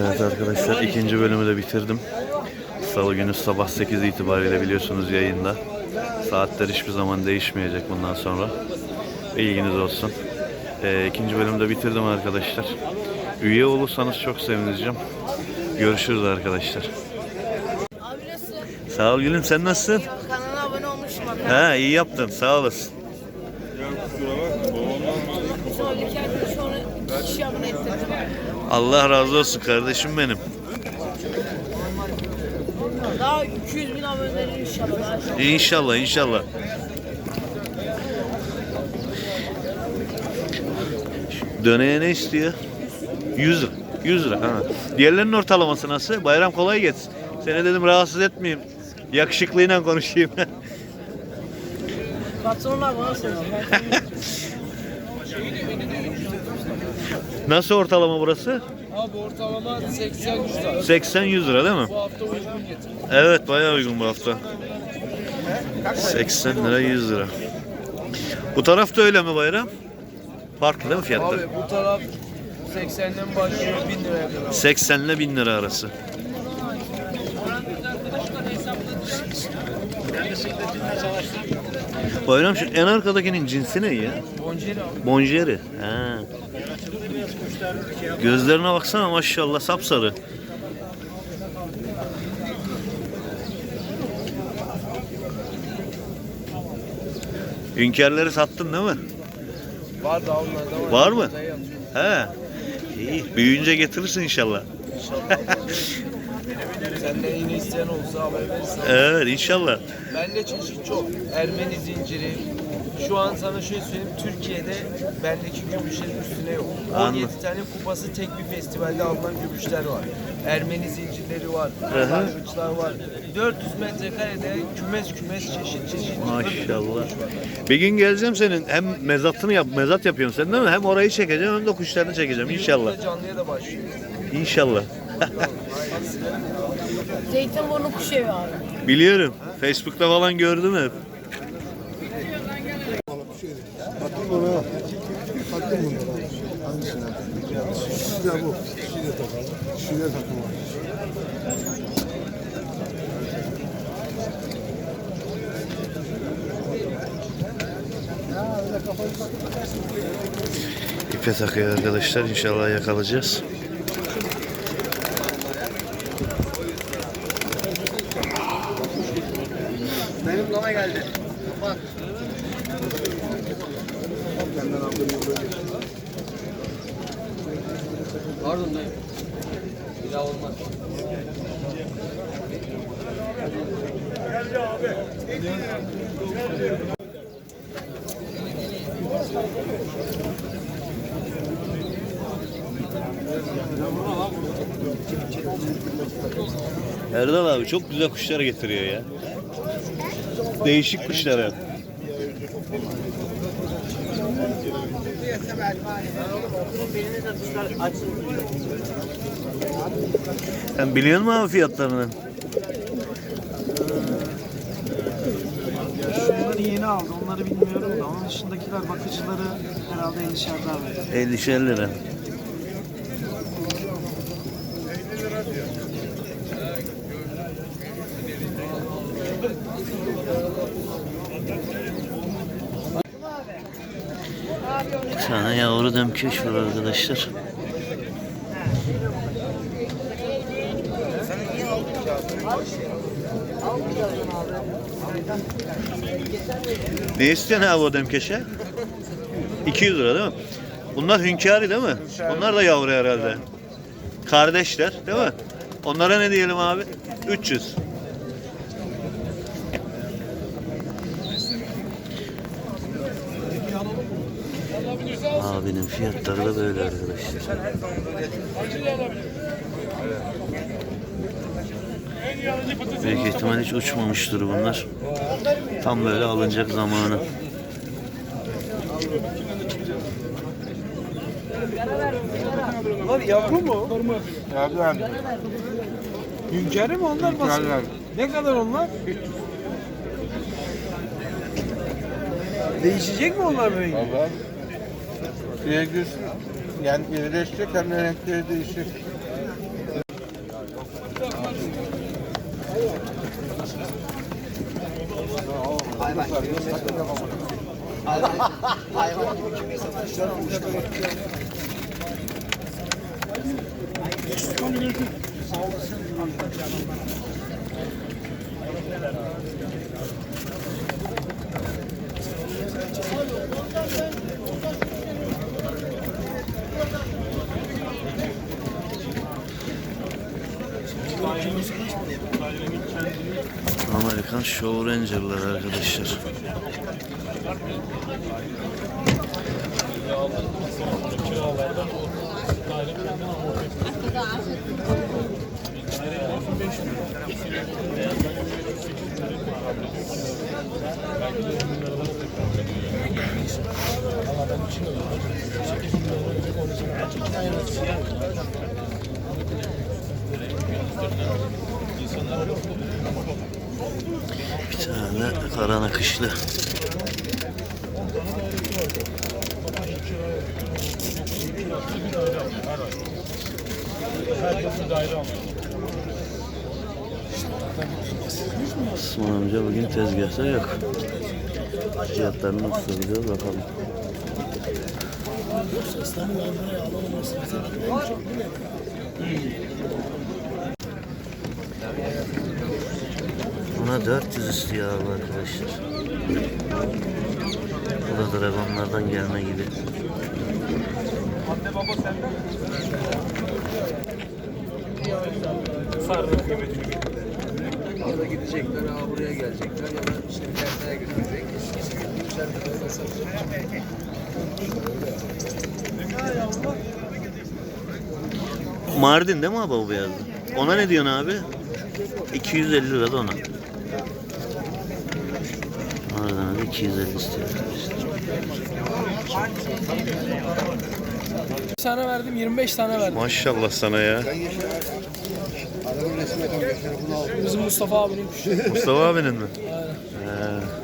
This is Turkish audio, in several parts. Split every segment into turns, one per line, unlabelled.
Evet arkadaşlar ikinci bölümü de bitirdim. Salı günü sabah 8 itibariyle biliyorsunuz yayında. Saatler hiçbir zaman değişmeyecek bundan sonra. Bilginiz olsun. Ee, ikinci bölümü de bitirdim arkadaşlar. Üye olursanız çok sevineceğim. Görüşürüz arkadaşlar.
Abi nasıl?
Sağ ol gülüm sen nasılsın?
Kanala abone olmuşum.
Ha iyi yaptın sağ olasın.
Bizim
Allah razı olsun kardeşim benim.
Daha 200 bin aboneler inşallah.
İnşallah inşallah. Döneye ne istiyor? 100 lira. 100 lira. Ha. Diğerlerinin ortalaması nasıl? Bayram kolay geçsin. Seni dedim rahatsız etmeyeyim. Yakışıklıyla konuşayım.
Patronlar bana soruyor.
nasıl ortalama burası?
Abi ortalama 80 lira.
80-100 lira değil mi?
Bu hafta uygun getir.
Evet bayağı uygun bu hafta. 80 lira 100 lira. Bu tarafta öyle mi bayram? Farklı değil mi fiyatlar?
Abi bu taraf 80'den başlıyor 1000 liraya kadar.
80 ile 1000 lira arası. Bayram şu en arkadakinin cinsi ne ya?
Bonceri abi.
Bonjeri. Ha. Gözlerine baksana maşallah sapsarı. Hünkârları sattın değil mi?
Var da onlarda var.
Var mı? He. İyi. Büyüyünce getirirsin inşallah.
Senden yine isteyen olsa haber verirsen.
Evet inşallah.
Bende çeşit çok. Ermeni zinciri. Şu an sana şöyle söyleyeyim. Türkiye'de bendeki gümüşlerin üstüne yok. 17
Anladım.
tane kupası tek bir festivalde alınan gümüşler var. Ermeni zincirleri var. Sargıçlar var. 400 metrekarede kümes kümes çeşit çeşit.
Maşallah. Bir gün geleceğim senin. Hem mezatını yap, mezat yapıyorsun sen değil mi? Hem orayı çekeceğim hem de kuşlarını çekeceğim inşallah.
Canlıya da başlıyor.
İnşallah.
Zeytinburnu kuş evi abi.
Biliyorum. Facebook'ta falan gördüm hep.
Baktım ona. Baktım bunlara. Hangisine? Şu da bu. Şu da takalım. Şu da takalım.
İpe takıyor arkadaşlar. İnşallah yakalayacağız.
Benim dama geldi. Pardon dayı. Bir daha olmaz.
Erdal abi çok güzel kuşlar getiriyor ya. Değişik kuşlar hep. Sen biliyor musun abi fiyatlarını?
Yeni aldı. Onları bilmiyorum da. Onun dışındakiler bakıcıları herhalde 50'şerler verdi.
50'şer lira. Bir tane yavru demkeş var arkadaşlar. Ne istiyorsun abi o demkeşe? 200 lira değil mi? Bunlar hünkâri değil mi? Bunlar da yavru herhalde. Kardeşler değil mi? Onlara ne diyelim abi? 300. Abinin fiyatları da böyle arkadaşlar. Büyük ihtimal hiç uçmamıştır bunlar. Tam böyle alınacak zamanı.
Bunlar yavru mu? Yavru Hünkârı mı onlar nasıl? Ne kadar onlar? Değişecek mi onlar rengi?
Valla şeye görsün. Yani irileşecek hem de renkleri değişecek. Hayvan gibi kümesi kuşlar olmuş. Thank you.
Amerikan Show Ranger'lar arkadaşlar. Bir tane kara nakışlı. Osman amca bugün tezgahta yok. Fiyatlarını nasıl soracağız bakalım. Buna 400 istiyor abi arkadaşlar. Bu da dragonlardan gelme gibi.
Orada gidecekler, ha buraya gelecekler ya da işte Germe'ye götürecek. Eskisi gibi satacak.
Mardin değil mi abi bu beyazlı? Ona ne diyorsun abi? 250 lira da ona. Mardin'e de 250 istiyor
tane verdim, 25 tane verdim.
Maşallah sana ya.
Bizim Mustafa abinin kuşu.
Mustafa abinin mi?
Aynen.
He.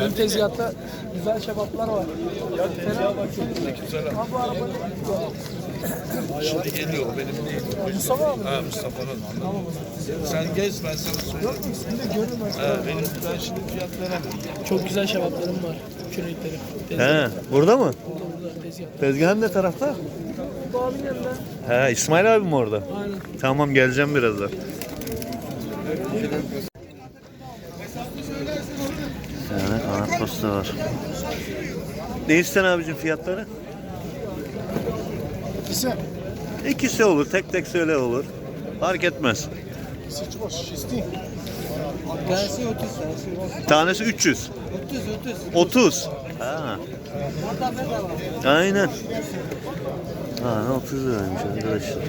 Benim tezgahta güzel şebaplar var.
Şimdi geliyor benim değil.
Mustafa abi.
Ha Mustafa'nın anladım. Sen gez ben sana söyleyeyim. Ha, benim ben şimdi fiyat veremem.
Çok güzel şebaplarım var. Kürekleri.
He, burada mı?
Burada burada tezgah.
Tezgahın ne tarafta?
Bu abinin yanında.
He, İsmail abi mi orada?
Aynen.
Tamam geleceğim birazdan. Kanat posta var. Ne isten abicim fiyatları?
İkisi.
İkisi olur, tek tek söyle olur. Fark etmez.
Tanesi 30 tanesi.
Tanesi 300.
30 30.
30. Ha. Aynen. Ha, 30 liraymış arkadaşlar.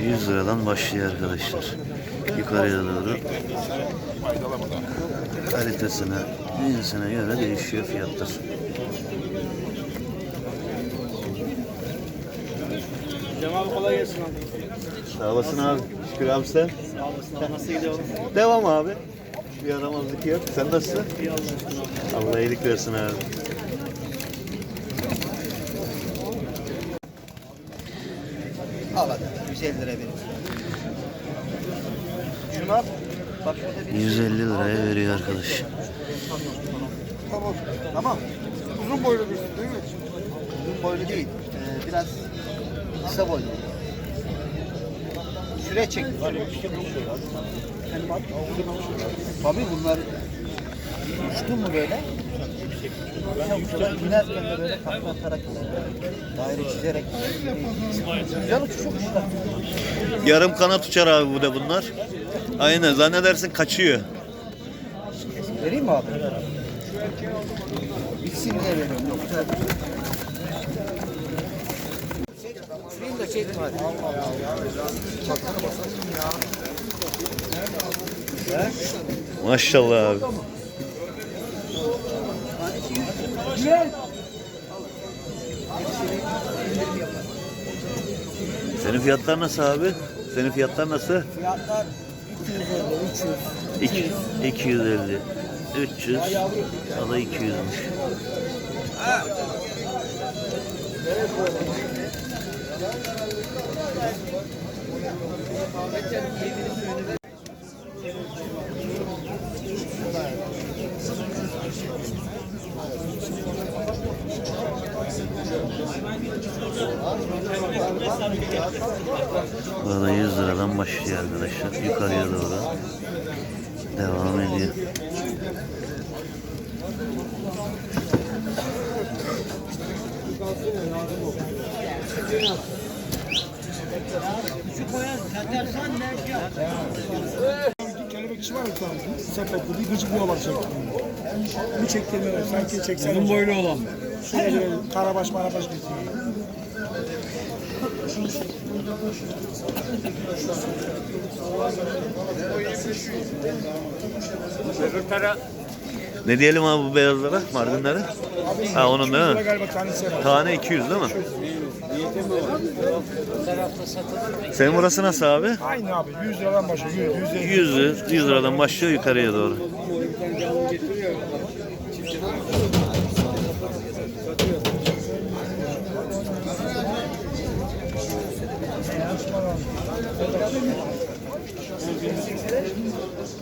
...100 liradan başlıyor arkadaşlar. Yukarıya doğru kalitesine, cinsine göre değişiyor fiyatlar.
Cemal kolay gelsin abi.
Sağ olasın abi. Şükür abi sen.
Sağ olasın abi. Nasıl gidiyor?
Devam abi. Bir yaramazlık yok. Sen nasılsın? Allah iyilik versin abi.
Al hadi 150 lira verin. Şunu al. Bak şurada bir
150 liraya veriyor arkadaş.
tamam. Tamam.
Uzun boylu bir değil mi?
Uzun boylu değil. Ee, biraz kısa boylu. Şuraya çek. Tabii bunlar uçtu mu böyle? İnerken de böyle takla atarak daire çizerek güzel uçuşu kuşlar.
Yarım kanat uçar abi bu da bunlar. Aynen zannedersin kaçıyor.
Vereyim mi abi? Bitsin diye veriyorum. Yoksa... Şurayı da çekme hadi.
Maşallah abi. Senin fiyatlar nasıl abi? Senin fiyatlar nasıl?
Fiyatlar 250, 300.
250. 300. O da 200'müş. Burada 100 liradan başlıyor arkadaşlar. Yukarıya doğru devam ediyor.
Var. Sepetli bir. Bir çektirme var. Sanki çeksen. Uzun boylu olan. Şöyle böyle karabaş marabaş getiriyor.
Ne diyelim abi bu beyazlara, mardinlere? Ha onun değil mi? Tane 200 değil mi? Senin burası nasıl abi?
Aynı abi. 100 liradan başlıyor. 100, 150.
100, 100 liradan başlıyor yukarıya doğru.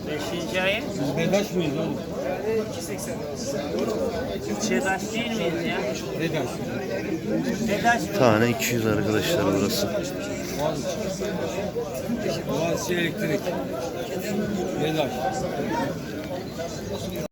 Beşinci ayı. Biz Bedaş mıyız oğlum? Çedaş değil miyiz ya? Bedaş. Bedaş.
Tane 200 arkadaşlar burası.
Boğaziçi Elektrik. Vedaş.